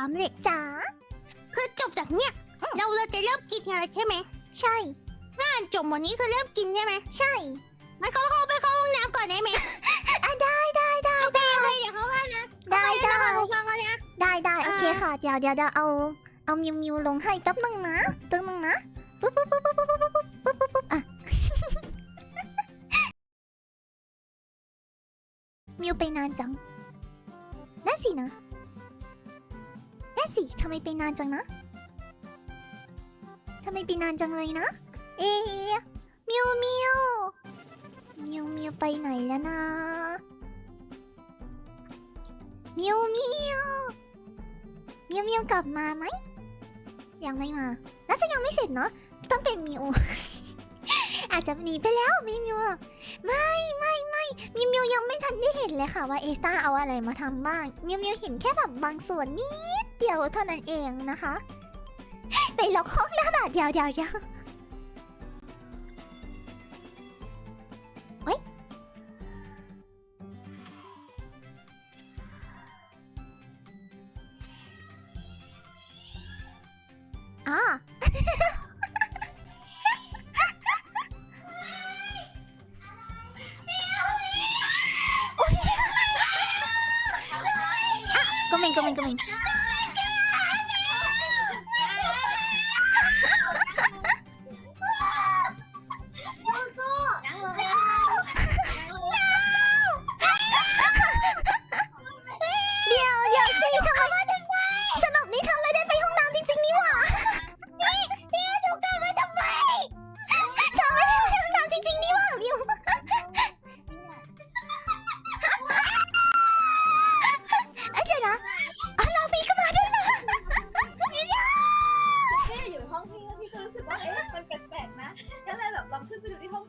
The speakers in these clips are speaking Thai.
ามเลยจ๋าคือจบจากเนี้ยเราเราจะเริ่มกินกันแล้วใช่ไหมใช่งานจบวันนี้คือเริ่มกินใช่ไหมใช่งั้นเขาเขาไปเข้าห้องน้ำก่อนได้ไหมอะได้ได้ได้โอเคโอเคเดี๋ยวเขาว่านะได้ได้ไปแล้วนะคะฟังกันนะได้ได้โอเคค่ะเดี๋ยวเดี๋ยวเดี๋ยวเอาเอามิวมิวลงให้แป๊บนึงนะแป๊บนึงนะปุ๊บปุ๊บปุ๊บปุ๊บปุ๊บปุ๊บปุ๊บปุ๊บปุ๊บอะมิวไปนานจังนั่นสินะ สิทำไมไปนานจังนะทำไมไปนานจังเลยนะ เอ๊ะมิวมิวมิวมิวไปไหนแล้วนะมิวมิวมิวมิวกลับมาไหมยังไม่มาน่าจะยังไม่เสร็จเนาะต้องเป็นมิวอาจจะหนีไปแล้วมิวมิวไม่ไม่ไม่มิวมิวยังไม่ทันได้เห็นเลยค่ะว่าเอสตาเอาอะไรมาทำบ้างมิวมิวเห็นแค่แบบบางส่วนนิด เดียวเท่านั้นเองนะคะ ไปล็อกห้องแล้วนะเดี๋ยวเดี๋ยวเดี๋ยวเฮ้ยอ่าก็มิงก็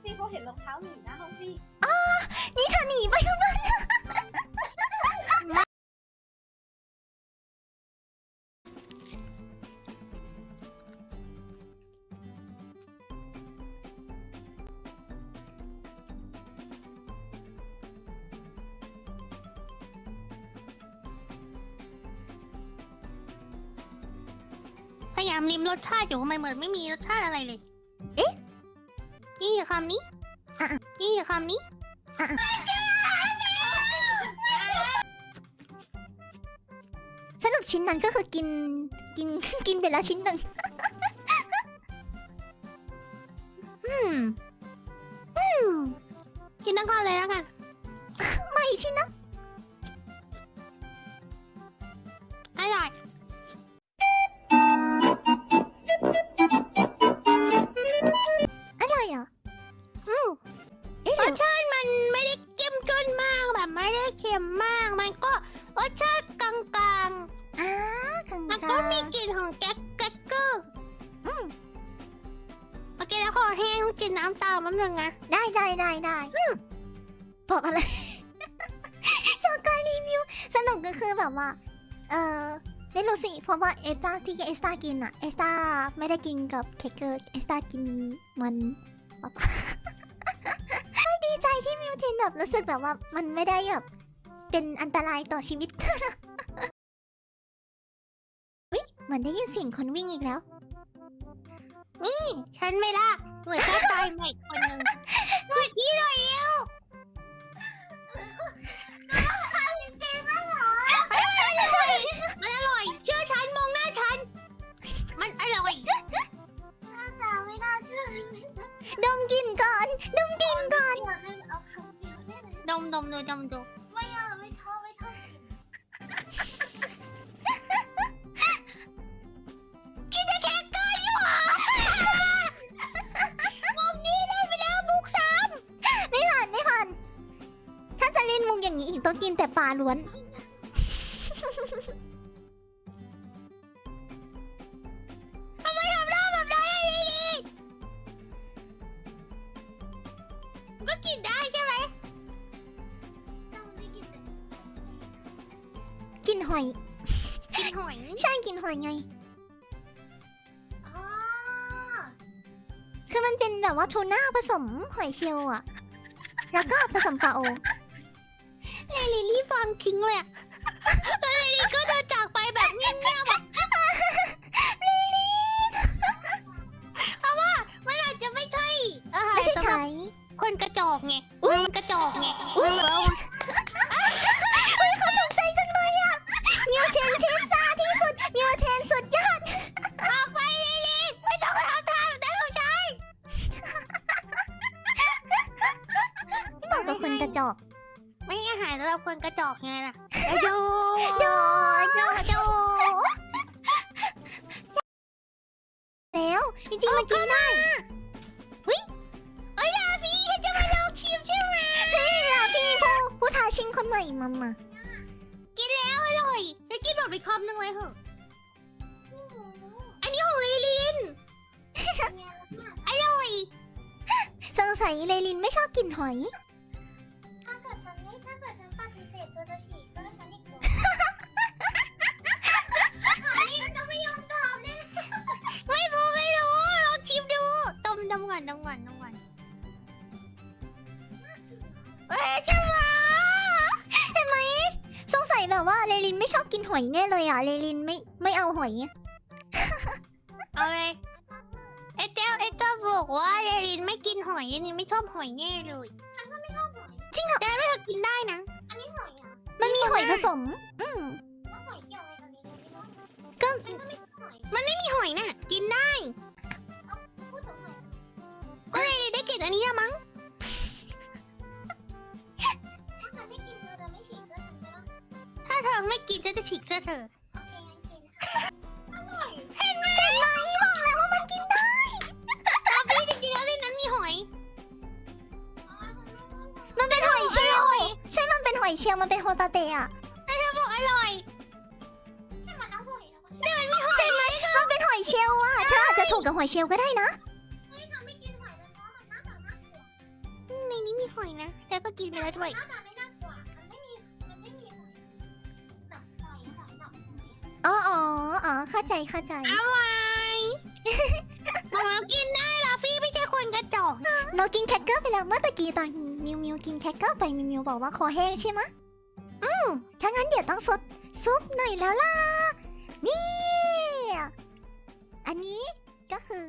พี่เพราเห็นรองเท้าหนูหน้าห้องพี่ นี่เธอหนีไปทำไมอะพยายามริมรสชาติอยู่ทำไมเหมือนไม่มีรสชาติอะไรเลย นี่คำนี้อะนี่คำนี้สรุปชิ้นนั้นก็คือกินกินกินไปแล้วชิ้นหนึ่งอืมอืมกินทั้งก้อนเลยแล้วกัน ไม่ชิ้นนะ โอเคแล้วขอแห้งกินน้ำตามมันหนึ่งนะได้ได้ได้ได้บอกอะไร ชอบการรีวิว สนุกก็คือแบบว่า เออไม่รู้สิเพราะว่าเอสตาที่เอสตากินอะเอสตาไม่ได้กินกับเค้กเกอร์เอสตากินมันแบบดีใจที่มิวเทนแบบรู้สึกแบบว่ามันไม่ได้แบบเป็นอันตรายต่อชีวิตเฮ้ยเหมือนได้ยินเสียงคนวิ่งอีกแล้ว นี่ฉันไม่รักเหมือนจะตายใหม่คนหนึ่งเมื่อกี้เลยเอวมันอร่อย เชื่อฉันมองหน้าฉัน มันอร่อยตาไม่น่าเชื่อดมกลินก่อน ดมกลินก่อนเดี๋ยวนึงเอาคำเดียวได้ไหม ดมดมดูดมดู ลาล้วน ทำไมทำหน้าแบบนั้นไอ้ลิลีก็กินได้ใช่ไหมเจ้าไม่กินแต่กินหอย กินหอยใช่กินหอยไง อ๋อคือมันเป็นแบบว่าทูน่าผสมหอยเชลล์อะแล้วก็ผสมปลาโอ เอลิลี่ฟังทิ้งเลยอะ อกไงล่ะโดโดโดโดแล้วจริงๆมันกินได้เอ้ยลาพี่ฉันจะมาลองชิมใช่ไหมนี่แหละพี่ผู้ผู้ท้าชิงคนใหม่มามากินแล้วอร่อยแล้วกินหมดไปคำหนึงเลยเหอะอันนี้ของลิลินอร่อยสงสัยเลลินไม่ชอบกินหอย ถ้าเกิดฉันปฏิเสธเธอจะฉีกเสื้อฉันอีกเหรอหายมันจะไม่ยอมตอบเลยไม่รู้ไม่รู้ลองชิมดูต้มดำก่อนดำก่อนดำก่อนเอ้ยใช่ไหมเห็นไหมสงสัยแบบว่าเลลินไม่ชอบกินหอยแน่เลยอะเลลินไม่ไม่เอาหอยอะเอาเลยเอเจ้าเอเจ้าบอกว่าลิลินไม่กินหอยลิลินไม่ชอบหอยแน่เลย ฉันก็ไม่ชอบ อยผสม อืมแล้วหอยเกี่ยวอะไรกับนี้ไม่รู้ก็ฉันก็ไม่ชอบหอยมันไม่มีหอยน่ะ กินได้พูดถึงหอยก็เลยได้กลินอันนี้อะมั้งถ้าฉันไม่กินเธอจะไม่ฉีกเสื้อฉันใช่ปะถ้าเธอไม่กินฉันจะฉีกเสื้อเธอ อยเชลล์มันเป็นโฮตาเตะอะแต่เธอบอกอร่อยแค่มันอร่อยแล้วมันเดินมีหอยเห็นไหมมันเป็นหอยเชลล์อะเธออาจจะถูกกับหอยเชลล์ก็ได้นะเฮ้ยฉันไม่กินหอยเลยเพราะมันหน้าตาน่ากลัวในนี้มีหอยนะแต่ก็กินไปแล้วด้วยหน้าตาไม่น่ากลัวมันไม่มีมันไม่มีหอยแบบหอยอะแบบแบบหอยอะอ๋ออ๋ออ๋อเข้าใจเข้าใจอร่อยบอกแล้วกินได้เหรอพี่ไม่ใช่คนกระจอกเรากินแครกเกอร์ไปแล้วเมื่อตะกี้ตอน มิวมิวกินแคกเกอร์ไปมิวมิวบอกว่าคอแห้งใช่ไหมอืมถ้างั้นเดี๋ยวต้องสดซุปหน่อยแล้วล่ะนี่อันนี้ก็คือ